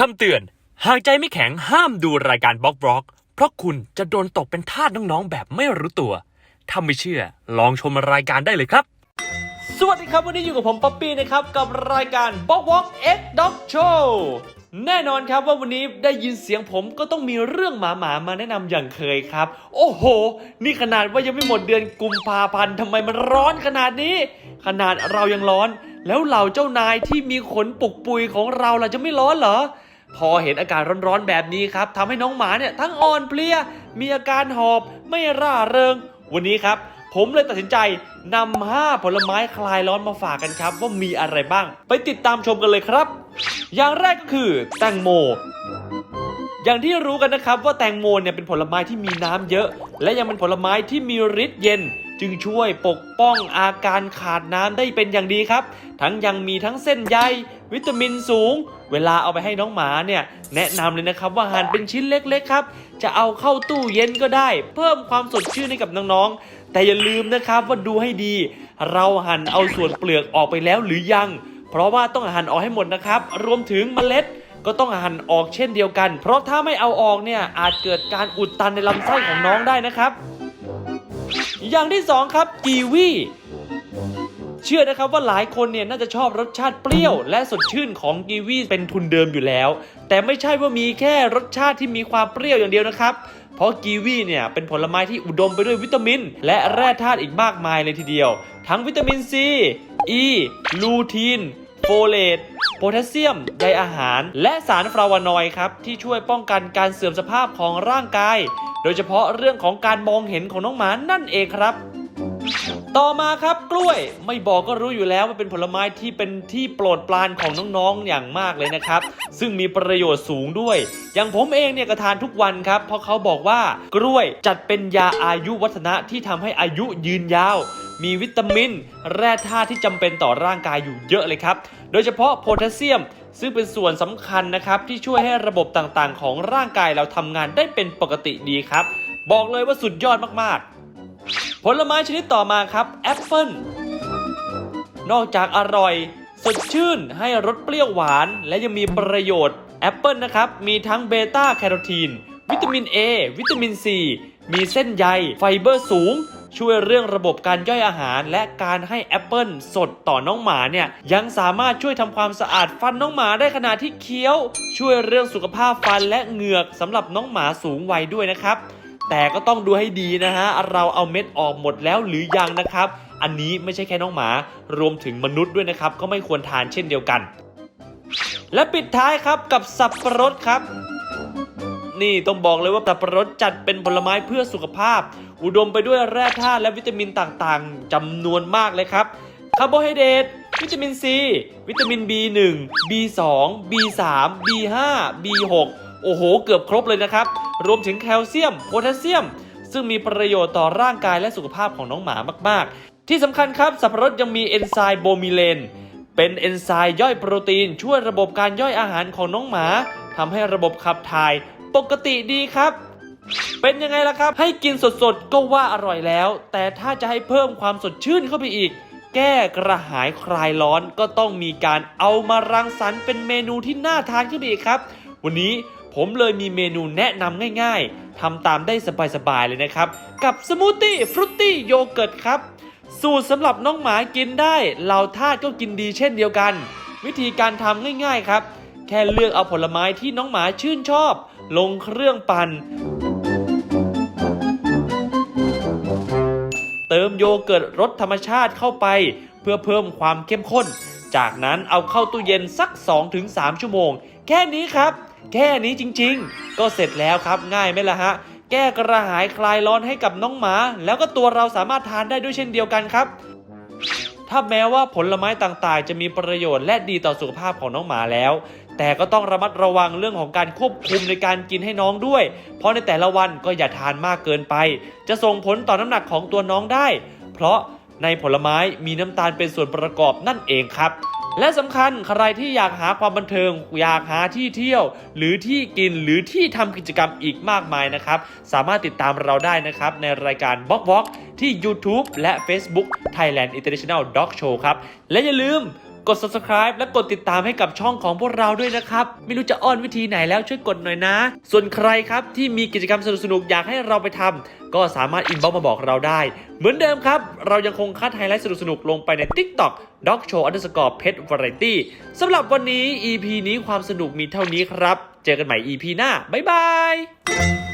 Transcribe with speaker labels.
Speaker 1: คำเตือน หากใจไม่แข็งห้ามดูรายการบล็อกบล็อก เพราะคุณจะโดนตกเป็นทาสน้องๆ แบบไม่รู้ตัว ถ้าไม่เชื่อ ลองชมรายการได้เลยครับ สวัสดีครับวันนี้อยู่กับผมป๊อปปี้นะครับ กับรายการบล็อกบล็อก X Dog Show แน่นอนครับว่าวันนี้ได้ยินเสียงผมก็ต้องมีเรื่องหมาหมามาแนะนำอย่างเคยครับ โอ้โห นี่ขนาดว่ายังไม่หมดเดือนกุมภาพันธ์ทำไมมันร้อนขนาดนี้ ขนาดเรายังร้อน แล้วเหล่าเจ้านายที่มีขนปุกปุยของเราล่ะจะไม่ร้อนเหรอ พอเห็นอากาศร้อนๆแบบนี้ครับทำให้น้องหมาเนี่ยทั้งอ่อนเพลีย มีอาการหอบไม่ร่าเริง วันนี้ครับ ผมเลยตัดสินใจนำห้าผลไม้คลายร้อนมาฝากกันครับ ว่ามีอะไรบ้าง ไปติดตามชมกันเลยครับ อย่างแรกก็คือแตงโมอย่างที่รู้กันนะครับว่าแตงโมเนี่ยเป็นผลไม้ที่มีน้ำเยอะ และยังเป็นผลไม้ที่มีฤทธิ์เย็น จึงช่วยปกป้องอาการขาดน้ำได้เป็นอย่างดีครับ ทั้งยังมีทั้งเส้นใยวิตามินสูง เวลาเอาไปให้น้องหมาเนี่ย แนะนำเลยนะครับว่าหั่นเป็นชิ้นเล็กๆครับ จะเอาเข้าตู้เย็นก็ได้ เพิ่มความสดชื่นให้กับน้องๆ แต่อย่าลืมนะครับว่าดูให้ดี เราหั่นเอาส่วนเปลือกออกไปแล้วหรือยัง เพราะว่าต้องหั่นออกให้หมดนะครับ รวมถึงเมล็ดก็ต้องหั่นออกเช่นเดียวกัน เพราะถ้าไม่เอาออกเนี่ยอาจเกิดการอุดตันในลำไส้ของน้องได้นะครับ อย่างที่สองครับกีวีเชื่อนะครับว่าหลายคนเนี่ยน่าจะชอบรสชาติเปรี้ยว และสดชื่นของกีวีเป็นทุนเดิมอยู่แล้ว แต่ไม่ใช่ว่ามีแค่รสชาติที่มีความเปรี้ยวอย่างเดียวนะครับ เพราะกีวีเนี่ยเป็นผลไม้ที่อุดมไปด้วยวิตามิน และแร่ธาตุอีกมากมายเลยทีเดียว ทั้งวิตามินซีอีลูทีนโฟเลตโพแทสเซียมใยอาหาร และสารฟลาวานอยด์ครับที่ช่วยป้องกันการเสื่อมสภาพของร่างกาย ดยเฉพาะเรื่องของการมองเห็นของน้องหมานั่นเองครับ ต่อมาครับกล้วยไม่บอกก็รู้อยู่แล้วว่าเป็นผลไม้ที่เป็นที่โปรดปรานของน้องๆอย่างมากเลยนะครับ ซึ่งมีประโยชน์สูงด้วย อย่างผมเองเนี่ยก็ทานทุกวันครับ เพราะเขาบอกว่ากล้วยจัดเป็นยาอายุวัฒนะที่ทำให้อายุยืนยาว มีวิตามิน แร่ธาตุที่จำเป็นต่อร่างกายอยู่เยอะเลยครับ โดยเฉพาะโพแทสเซียม ซึ่งเป็นส่วนสำคัญนะครับ ที่ช่วยให้ระบบต่างๆ ของร่างกายเราทำงานได้เป็นปกติดีครับ บอกเลยว่าสุดยอดมากๆ ผลไม้ชนิดต่อมาครับแอปเปิลนอกจากอร่อย สดชื่นให้รสเปรี้ยวหวาน และยังมีประโยชน์แอปเปิลนะครับ มีทั้งเบต้าแคโรทีน วิตามิน A วิตามิน C มีเส้นใย ไฟเบอร์สูง ช่วยเรื่องระบบการย่อยอาหาร และการให้แอปเปิลสดต่อน้องหมาเนี่ยยังสามารถช่วยทำความสะอาดฟันน้องหมาได้ขณะที่เคี้ยว ช่วยเรื่องสุขภาพฟันและเหงือกสำหรับน้องหมาสูงวัยด้วยนะครับ แต่ก็ต้องดูให้ดีนะฮะเราเอาเม็ดออกหมดแล้วหรือยังนะครับ อันนี้ไม่ใช่แค่น้องหมารวมถึงมนุษย์ด้วยนะครับ ก็ไม่ควรทานเช่นเดียวกัน และปิดท้ายครับกับสับปะรดครับนี่ต้องบอกเลยว่าสับปะรดจัดเป็นผลไม้เพื่อสุขภาพ อุดมไปด้วยแร่ธาตุและวิตามินต่างๆจำนวนมากเลยครับคาร์โบไฮเดรตวิตามินซีวิตามิน B1 B2 B3 B5 B6 โอ้โห เกือบครบเลยนะครับ รวมถึงแคลเซียมโพแทสเซียม ซึ่งมีประโยชน์ต่อร่างกายและสุขภาพของน้องหมามาก ๆ ที่สำคัญครับ สับปะรดยังมีเอนไซม์โบมิเลน เป็นเอนไซม์ย่อยโปรตีน ช่วยระบบการย่อยอาหารของน้องหมาทำให้ระบบขับถ่าย ปกติดีครับ เป็นยังไงล่ะครับ ให้กินสดๆ ก็ว่าอร่อยแล้ว แต่ถ้าจะให้เพิ่มความสดชื่นเข้าไปอีก แก้กระหายคลายร้อนก็ต้องมีการเอามารังสรรค์เป็นเมนูที่น่าทานขึ้นไปอีกครับ วันนี้ผมเลยมีเมนูแนะนำง่ายๆทำตามได้สบายๆเลยนะครับ กับสมูทตี้ฟรุตตี้โยเกิร์ตครับ สูตรสำหรับน้องหมากินได้เหล่าทาสก็กินดีเช่นเดียวกัน วิธีการทำง่ายๆครับ แค่เลือกเอาผลไม้ที่น้องหมาชื่นชอบ ลงเครื่องปั่น ติมโยเกิร์ตรสธรรมชาติเข้าไป เพื่อเพิ่มความเข้มข้น จากนั้นเอาเข้าตู้เย็นสัก 2-3 ชั่วโมง แค่นี้ครับ แค่นี้จริงๆ ก็เสร็จแล้วครับง่ายไหมล่ะฮะ แก้กระหายคลายร้อนให้กับน้องหมา แล้วก็ตัวเราสามารถทานได้ด้วยเช่นเดียวกันครับถ้าแม้ว่าผลไม้ต่างๆ จะมีประโยชน์และดีต่อสุขภาพของน้องหมาแล้ว แต่ก็ต้องระมัดระวังเรื่องของการควบคุมในการกินให้น้องด้วย เพราะในแต่ละวันก็อย่าทานมากเกินไป จะส่งผลต่อน้ำหนักของตัวน้องได้ เพราะในผลไม้มีน้ำตาลเป็นส่วนประกอบนั่นเองครับ และสำคัญใครที่อยากหาความบันเทิง อยากหาที่เที่ยว หรือที่กินหรือที่ทำกิจกรรมอีกมากมายนะครับ สามารถติดตามเราได้นะครับ ในรายการ b o k w a l k ที่ YouTube และ Facebook Thailand International Dog Show ครับ และอย่าลืม กด subscribe และกดติดตามให้กับช่องของพวกเราด้วยนะครับ ไม่รู้จะอ้อนวิธีไหนแล้วช่วยกดหน่อยนะ ส่วนใครครับที่มีกิจกรรมสนุกๆอยากให้เราไปทำก็สามารถอินบ็อกมาบอกเราได้ เหมือนเดิมครับ เรายังคงคัดไฮไลท์สนุกๆลงไปใน TikTok Dog Show Underscore Pet Variety สำหรับวันนี้ EP นี้ความสนุกมีเท่านี้ครับ เจอกันใหม่ EP หน้าบ๊ายบาย